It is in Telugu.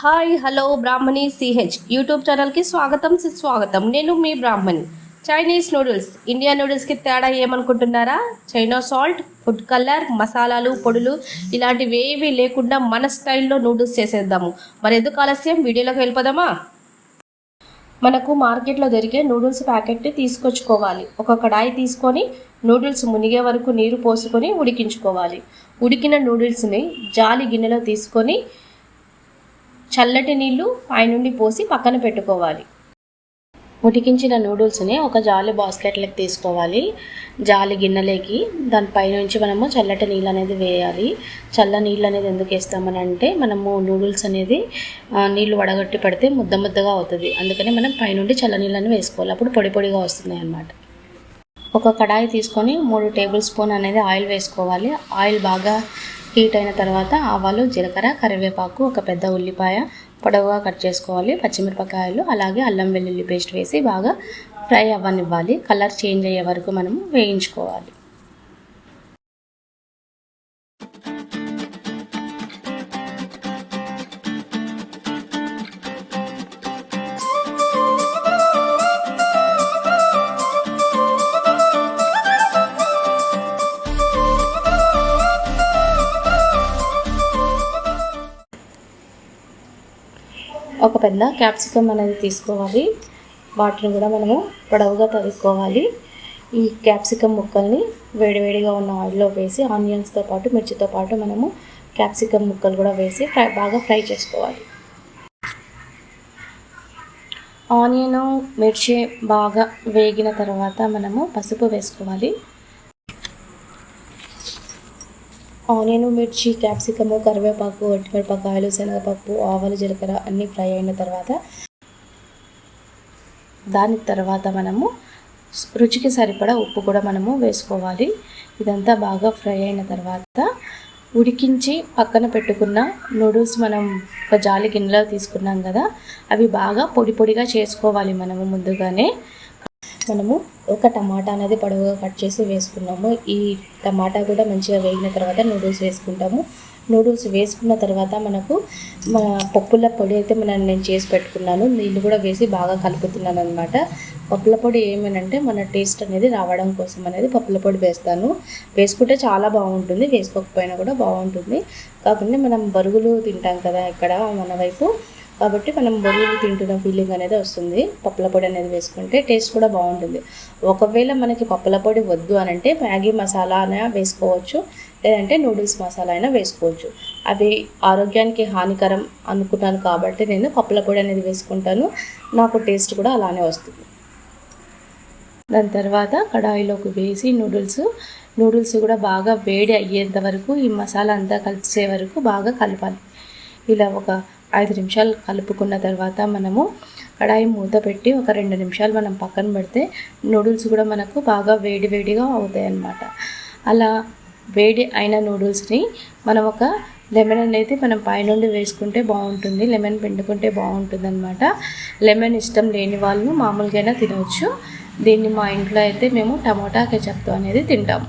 Hi hello Brahmani CH YouTube ఛానల్కి స్వాగతం సుస్వాగతం. నేను మీ బ్రాహ్మణి. Chinese noodles. ఇండియా నూడిల్స్కి తేడా ఏమనుకుంటున్నారా? చైనా సాల్ట్ ఫుడ్ కలర్ మసాలాలు పొడులు ఇలాంటివి ఏవి లేకుండా మన స్టైల్లో నూడిల్స్ చేసేద్దాము. మరి ఎందుకు ఆలస్యం? వీడియోలోకి వెళ్ళిపోదామా? మనకు మార్కెట్లో దొరికే నూడిల్స్ ప్యాకెట్ తీసుకొచ్చుకోవాలి. ఒక కడాయి తీసుకొని నూడిల్స్ మునిగే వరకు నీరు పోసుకొని ఉడికించుకోవాలి. ఉడికిన నూడిల్స్ని జాలి గిన్నెలో తీసుకొని చల్లటి నీళ్ళు పైనుండి పోసి పక్కన పెట్టుకోవాలి. ఉడికించిన నూడిల్స్ని ఒక జాలి బాస్కెట్లోకి తీసుకోవాలి. జాలి గిన్నెలోకి దానిపైనుంచి మనము చల్లటి నీళ్ళు అనేది వేయాలి. చల్ల నీళ్ళు అనేది ఎందుకు వేస్తామని అంటే మనము నూడిల్స్ అనేది నీళ్ళు వడగట్టి పెడితే ముద్ద ముద్దగా అవుతుంది. అందుకని మనం పైనుండి చల్ల నీళ్ళని వేసుకోవాలి. అప్పుడు పొడి పొడిగా వస్తున్నాయి అన్నమాట. ఒక కడాయి తీసుకొని మూడు టేబుల్ స్పూన్ అనేది ఆయిల్ వేసుకోవాలి. ఆయిల్ బాగా హీట్ అయిన తర్వాత ఆవాలు జీలకర్ర కరివేపాకు ఒక పెద్ద ఉల్లిపాయ పొడవుగా కట్ చేసుకోవాలి. పచ్చిమిరపకాయలు అలాగే అల్లం వెల్లుల్లి పేస్ట్ వేసి బాగా ఫ్రై అవ్వనివ్వాలి. కలర్ చేంజ్ అయ్యే వరకు మనము వేయించుకోవాలి. ఒక పెద్ద క్యాప్సికమ్ అనేది తీసుకోవాలి. వాటిని కూడా మనము పొడవుగా తరుక్కోవాలి ఈ క్యాప్సికమ్ ముక్కల్ని వేడివేడిగా ఉన్న ఆయిల్లో వేసి ఆనియన్స్తో పాటు మిర్చితో పాటు మనము క్యాప్సికమ్ ముక్కలు కూడా వేసి ఫ్రై బాగా ఫ్రై చేసుకోవాలి. ఆనియను మిర్చి బాగా వేగిన తర్వాత మనము పసుపు వేసుకోవాలి. ఆనియన్ మిర్చి క్యాప్సికము కరివేపాకు వట్టిమిరపకాయలు శనగపప్పు ఆవాలు జీలకర్ర అన్నీ ఫ్రై అయిన తర్వాత దాని తర్వాత మనము రుచికి సరిపడా ఉప్పు కూడా మనము వేసుకోవాలి. ఇదంతా బాగా ఫ్రై అయిన తర్వాత ఉడికించి పక్కన పెట్టుకున్న నూడిల్స్ మనం ఒక జాలి గిన్నెలో తీసుకున్నాం కదా అవి బాగా పొడి పొడిగా చేసుకోవాలి మనము ముందుగానే. మనము ఒక టమాటా అనేది పొడవుగా కట్ చేసి వేసుకున్నాము. ఈ టమాటా కూడా మంచిగా వేగిన తర్వాత నూడిల్స్ వేసుకుంటాము. నూడిల్స్ వేసుకున్న తర్వాత మనకు మా పప్పుల పొడి అయితే మనం నేను చేసి పెట్టుకున్నాను. నీళ్ళు కూడా వేసి బాగా కలుపుతున్నాను అనమాట పప్పుల పొడి ఏమనంటే మన టేస్ట్ అనేది రావడం కోసం అనేది పప్పుల పొడి వేస్తాను. వేసుకుంటే చాలా బాగుంటుంది. వేసుకోకపోయినా కూడా బాగుంటుంది. కాకుండా మనం బరుగులు తింటాం కదా ఇక్కడ మన వైపు కాబట్టి మనం బొరుగులు తింటున్న ఫీలింగ్ అనేది వస్తుంది. పప్పుల పొడి అనేది వేసుకుంటే టేస్ట్ కూడా బాగుంటుంది. ఒకవేళ మనకి పప్పుల పొడి వద్దు అని అంటే మ్యాగీ మసాలా అయినా వేసుకోవచ్చు. లేదంటే నూడిల్స్ మసాలా అయినా వేసుకోవచ్చు. అవి ఆరోగ్యానికి హానికరం అనుకున్నాను కాబట్టి నేను పప్పుల పొడి అనేది వేసుకుంటాను. నాకు టేస్ట్ కూడా అలానే వస్తుంది. దాని తర్వాత కడాయిలోకి వేసి నూడిల్స్. నూడిల్స్ కూడా బాగా వేడి అయ్యేంత వరకు ఈ మసాలా అంతా కలిసే వరకు బాగా కలపాలి. ఇలా ఒక ఐదు నిమిషాలు కలుపుకున్న తర్వాత మనము కడాయి మూత పెట్టి ఒక రెండు నిమిషాలు మనం పక్కన పెడితే నూడిల్స్ కూడా మనకు బాగా వేడి వేడిగా అవుతాయి అన్నమాట అలా వేడి అయిన నూడిల్స్ని మనం ఒక లెమన్ అనేది మనం పైనుండి వేసుకుంటే బాగుంటుంది లెమన్ పిండుకుంటే బాగుంటుంది అనమాట లెమన్ ఇష్టం లేని వాళ్ళు మామూలుగా తినవచ్చు దీన్ని మా ఇంట్లో అయితే మేము టమోటా కెచప్తో అనేది తింటాము.